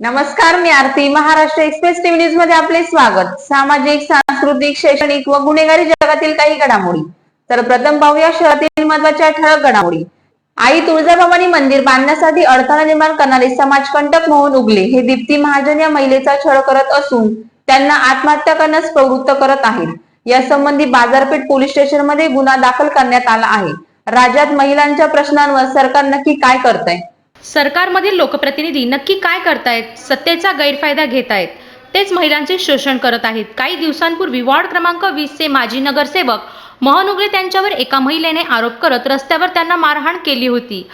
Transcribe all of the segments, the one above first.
नमस्कार आरती. Maharashtra express TV न्यूजमध्ये आपले स्वागत. सामाजिक सांस्कृतिक शैक्षणिक व गुन्हेगारी जगातील काही घडामोडी. तर प्रथम पाहूया शहरातील महत्त्वाच्या ठळक घडामोडी. आई तुळजाभवानी मंदिर बांधण्यासाठी अडथळा निर्माण करणारे समाजकंटक मोहन उगले हे दीप्ती महाजन या महिलेचा छळ करत असून त्यांना आत्महत्या करण्यास प्रवृत्त करत आहेत. या संबंधी बाजारपेठ पोलीस स्टेशनमध्ये गुन्हा दाखल करण्यात आला आहे. राज्यात महिलांच्या प्रश्नांवर सरकार नक्की काय करत आहे सरकारमधील लोकप्रतिनिधी नक्की काय करतायत सत्तेचा गैरफायदा घेत आहेत तेच महिलांचे शोषण करत आहेत. काही दिवसांपूर्वी वॉर्ड क्रमांक वीसचे माजी नगरसेवक मोहन उगले त्यांच्यावर एका महिलेने आरोप करत रस्त्यावर त्यांना मारहाण केली होती.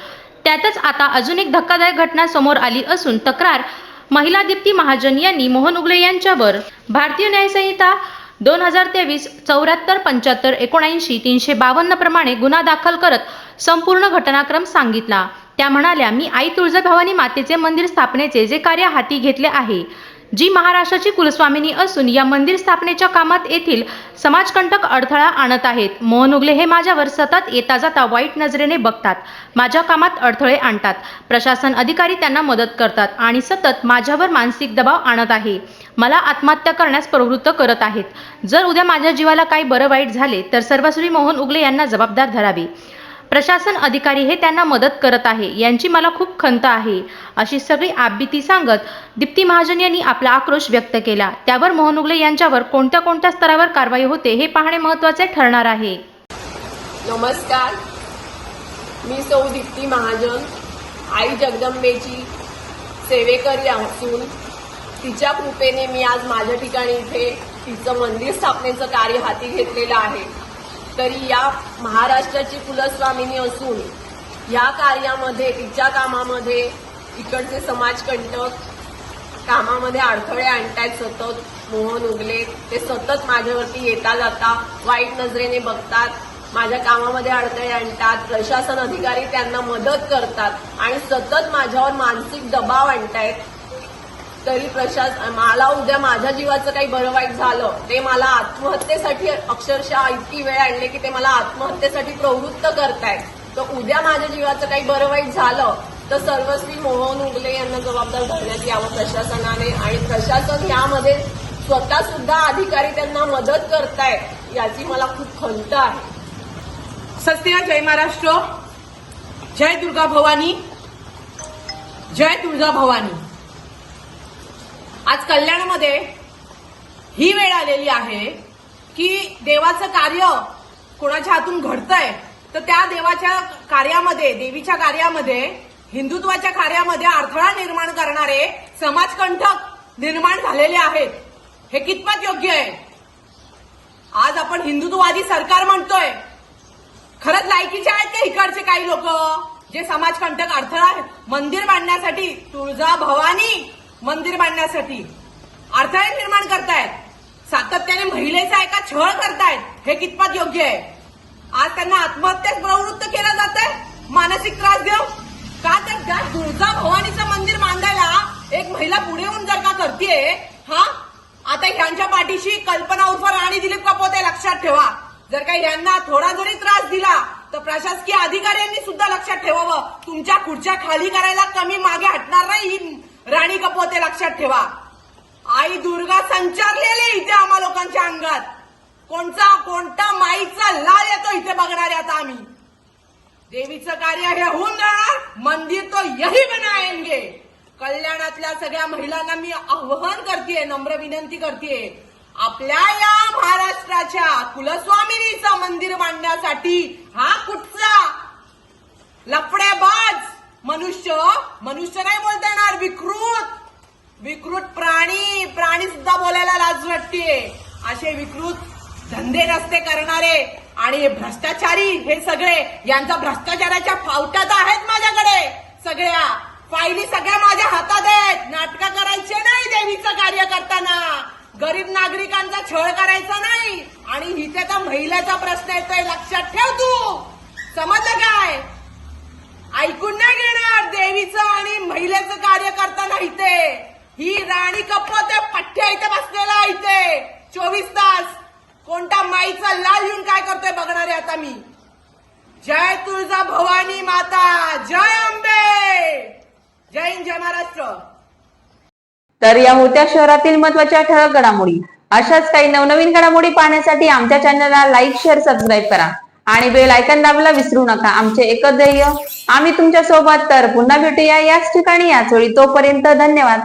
त्यातच आता अजून एक धक्कादायक घटना समोर आली असून तक्रार महिला दीप्ती महाजन यांनी मोहन उगले यांच्यावर. भारतीय न्यायसंहिता दोन हजार तेवीस चौऱ्याहत्तर पंच्याहत्तर एकोणऐंशी तीनशे बावन्न प्रमाणे गुन्हा दाखल करत संपूर्ण घटनाक्रम सांगितला. त्या म्हणाल्या मी आई तुळजाभवानी मातेचे मंदिर स्थापनेचे जे कार्य हाती घेतले आहे जी महाराष्ट्राची कुलस्वामिनी असून या मंदिर स्थापनेच्या कामात येथील समाजकंटक अडथळा आणत आहेत. मोहन उगले हे माझ्यावर सतत येता जाता वाईट नजरेने बघतात. माझ्या कामात अडथळे आणतात. प्रशासन अधिकारी त्यांना मदत करतात आणि सतत माझ्यावर मानसिक दबाव आणत आहे. मला आत्महत्या करण्यास प्रवृत्त करत आहेत. जर उद्या माझ्या जीवाला काही बरं वाईट झाले तर सर्वश्री मोहन उगले यांना जबाबदार धरावे. प्रशासन अधिकारी हे त्यांना मदत करत आहे. यांची मला खूप खंत आहे. अशी सगळी आपबीती सांगत दीप्ती महाजन यांनी आपला आक्रोश व्यक्त केला. त्यावर मोहनुगले यांच्यावर कोणत्या कोणत्या स्तरावर कारवाई होते हे पाहणे महत्त्वाचे ठरणार आहे. नमस्कार. मी सौ दीप्ती महाजन. आई जगदंबेची सेवेकरी असून तिच्या कृपेने मी आज माझ्या ठिकाणी इथे तिचं मंदिर स्थापनेचं कार्य हाती घेतलेलं आहे. तरी या महाराष्ट्राची कुलस्वामिनी असून या कार्यामध्ये तिच्या कामामध्ये इकडचे समाजकंटक कामामध्ये अडथळे आणतायत सतत. मोहन उगले ते सतत माझ्यावरती येता जाता वाईट नजरेने बघतात. माझ्या कामामध्ये अडथळे आणतात. प्रशासन अधिकारी त्यांना मदत करतात. आणि सतत माझ्यावर मानसिक दबाव आणतायत. तरी प्रशासन मला उद्या माझ्या जीवाचं काही बरं वाईट झालं ते मला आत्महत्येसाठी अक्षरशः इतकी वेळ आणली की ते मला आत्महत्येसाठी प्रवृत्त करतायत. तर उद्या माझ्या जीवाचं काही बरं वाईट झालं तर सर्वस्वी मोहन उगले यांना जबाबदार धरण्यात यावं प्रशासनाने. आणि प्रशासन यामध्ये स्वतः सुद्धा अधिकारी त्यांना मदत करतायत याची मला खूप खंत आहे. सत्या जय महाराष्ट्र. जय दुर्गा भवानी. जय तुळजा भवानी. आज कल्याणमध्ये ही वेळ आलेली आहे की देवाचं कार्य कोणाच्या हातून घडतंय तर त्या देवाच्या कार्यामध्ये देवीच्या कार्यामध्ये हिंदुत्वाच्या कार्यामध्ये अडथळा निर्माण करणारे समाजकंठक निर्माण झालेले आहेत. हे कितपत योग्य आहे? आज आपण हिंदुत्ववादी सरकार म्हणतोय. खरंच लायकीचे आहेत का इकडचे काही लोक? जे समाजकंठक अडथळा मंदिर बांधण्यासाठी तुळजा भवानी मंदिर बांधण्यासाठी अडथळे निर्माण करतायत. सातत्याने महिलेचा एका छळ करतायत. हे कितपत योग्य आहे? आज त्यांना आत्महत्येत प्रवृत्त केलं जात आहे मानसिक त्रास देऊ का तर त्या तुळजा भवानीचं मंदिर बांधायला एक महिला पुढे येऊन जर का करतेय हा? आता ह्यांच्या पाठीशी कल्पना उर्फ राणी दिलीप कपोते लक्षात ठेवा. जर का यांना थोडा जरी त्रास दिला तर प्रशासकीय अधिकाऱ्यांनी सुद्धा लक्षात ठेवावं. तुमच्या खुर्च्या खाली करायला कमी मागे हटणार नाही ही राणी कपोते लक्षात ठेवा. आई दुर्गा संचारलेली इथे आम्हा लोकांच्या अंगात. कोणता कोणता माईचा लाल येतो इथे बघणारे आता आम्ही. देवीचं कार्य हे होऊन जाणार मंदिर तो यही बनायंगे कल्याणातल्या सगळ्या महिलांना मी आव्हान करतेय नम्र विनंती करते आपल्या या महाराष्ट्राच्या कुलस्वामिनीचं मंदिर बांधण्यासाठी हा कुठचा लफडेबाज मनुष्य मनुष्य नाही बोलता येणार विकृत. विकृत प्राणी प्राणी सुद्धा बोलायला लाज वाटते असे विकृत धंदे रस्ते करणारे. आणि भ्रष्टाचारी हे सगळे यांचा भ्रष्टाचाराच्या फावट्यात आहेत माझ्याकडे. सगळ्या फायली सगळ्या माझ्या हातात आहेत. नाटकं करायचे नाही देवीचं कार्य करताना. गरीब नागरिकांचा छळ करायचा नाही. आणि हिथे तर महिलेचा प्रश्न येतोय लक्षात ठेव तू. समजलं काय? ऐकून नाही घेणार. देवीचं आणि महिलेचं कार्य करताना इथे ही राणी कपत पठ्ठ्या इथे बसलेला इथे. चोवीस तास. कोणता माईचा लाल येऊन काय करतोय बघणारे आता मी. जय तुळजा भवानी माता. जय अंबे जय हिंद जय महाराष्ट्र. तर या होत्या शहरातील महत्त्वाच्या ठळक घडामोडी. अशाच काही नवनवीन घडामोडी पाहण्यासाठी आमच्या चॅनलला लाईक शेअर सबस्क्राईब करा. आणि बेल आयकन दाबायला विसरू नका. आमचे एकच ध्येय आम्ही तुमच्यासोबत तर पुन्हा भेटूया याच ठिकाणी याच वेळी. तोपर्यंत धन्यवाद.